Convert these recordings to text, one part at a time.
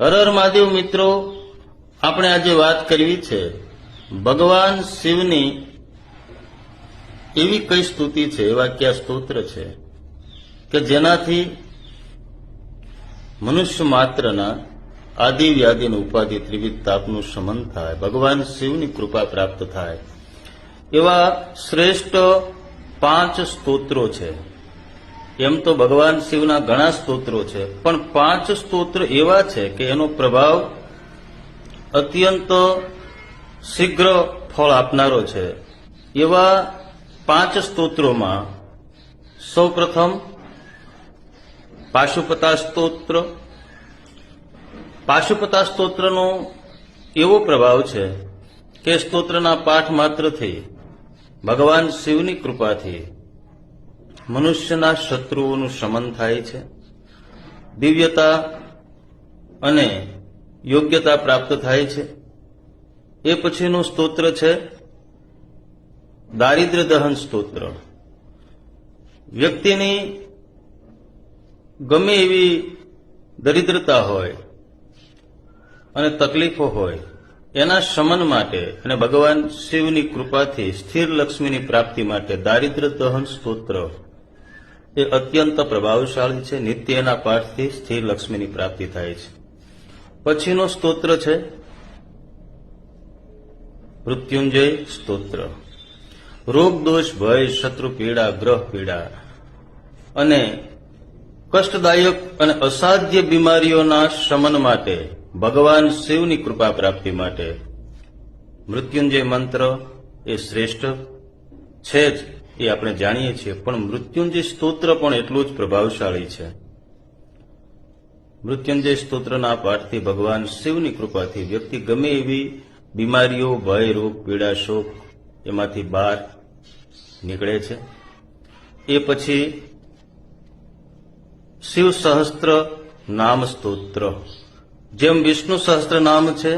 હર હર મહાદેવ મિત્રો, આપણે આજે વાત કરવી છે ભગવાન શિવની એવી કઈ સ્તુતિ છે, એવા કયા સ્તોત્ર છે કે જેનાથી મનુષ્ય માત્રના આદિ વ્યાધિને ઉપાધિ ત્રિવિધ તાપનું શમન થાય, ભગવાન શિવની કૃપા પ્રાપ્ત થાય. એવા શ્રેષ્ઠ પાંચ સ્તોત્રો છે. એમ તો ભગવાન શિવના ઘણા સ્તોત્રો છે, પણ પાંચ સ્તોત્ર એવા છે કે એનો પ્રભાવ અત્યંત શીઘ્ર ફળ આપનારો છે. એવા પાંચ સ્તોત્રોમાં સૌપ્રથમ પાશુપતા સ્તોત્ર. પાશુપતા સ્તોત્રનો એવો પ્રભાવ છે કે સ્તોત્રના પાઠ માત્રથી ભગવાન શિવની કૃપાથી મનુષ્યના શત્રુઓનું શમન થાય છે. દિવ્યતા અને યોગ્યતા પ્રાપ્ત થાય છે. એ પછીનું સ્તોત્ર છે દારિદ્ર દહન સ્તોત્ર. વ્યક્તિની ગમે એવી દરિદ્રતા હોય અને તકલીફો હોય, એના શમન માટે અને ભગવાન શિવની કૃપાથી સ્થિર લક્ષ્મીની પ્રાપ્તિ માટે દારિદ્ર્ય દહન સ્તોત્ર એ અત્યંત પ્રભાવશાળી છે. નિત્યના પાઠથી સ્થિર લક્ષ્મીની પ્રાપ્તિ થાય છે. પછીનો સ્તોત્ર છે. મૃત્યુંજય સ્તોત્ર. રોગ દોષ, ભય, શત્રુ, પીડા, ગ્રહ, પીડા. અને કષ્ટદાયક અને અસાધ્ય બીમારીઓના શમન માટે, ભગવાન શિવની કૃપા પ્રાપ્તિ માટે, મૃત્યુંજય મંત્ર એ શ્રેષ્ઠ છે જ. એ આપણે જાણીએ છીએ, પણ મૃત્યુંજય સ્તોત્ર પણ એટલું જ પ્રભાવશાળી છે. મૃત્યુંજય સ્તોત્રના પાઠથી ભગવાન શિવની કૃપાથી વ્યક્તિ ગમે એવી બીમારીઓ ભય રોગ પીડા શોક એમાંથી બહાર નીકળે છે. એ પછી શિવ સહસ્ત્ર નામ સ્તોત્ર. જેમ વિષ્ણુ સહસ્ત્ર નામ છે,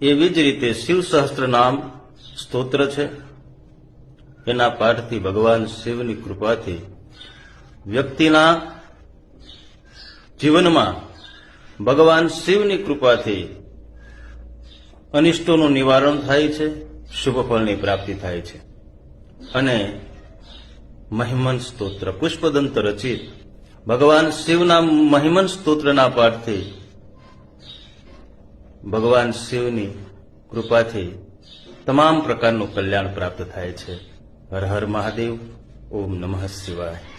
એવી જ રીતે શિવ સહસ્ત્ર નામ સ્તોત્ર છે. એના પાઠથી ભગવાન શિવની કૃપાથી વ્યક્તિના જીવનમાં ભગવાન શિવની કૃપાથી અનિષ્ટોનું નિવારણ થાય છે, શુભ ફળની પ્રાપ્તિ થાય છે. અને મહિમન સ્તોત્ર, પુષ્પદંત રચિત ભગવાન શિવના મહિમન સ્તોત્રના પાઠથી ભગવાન શિવની કૃપાથી તમામ પ્રકારનું કલ્યાણ પ્રાપ્ત થાય છે. હર હર મહાદેવ ઓમ નમઃ શિવાય.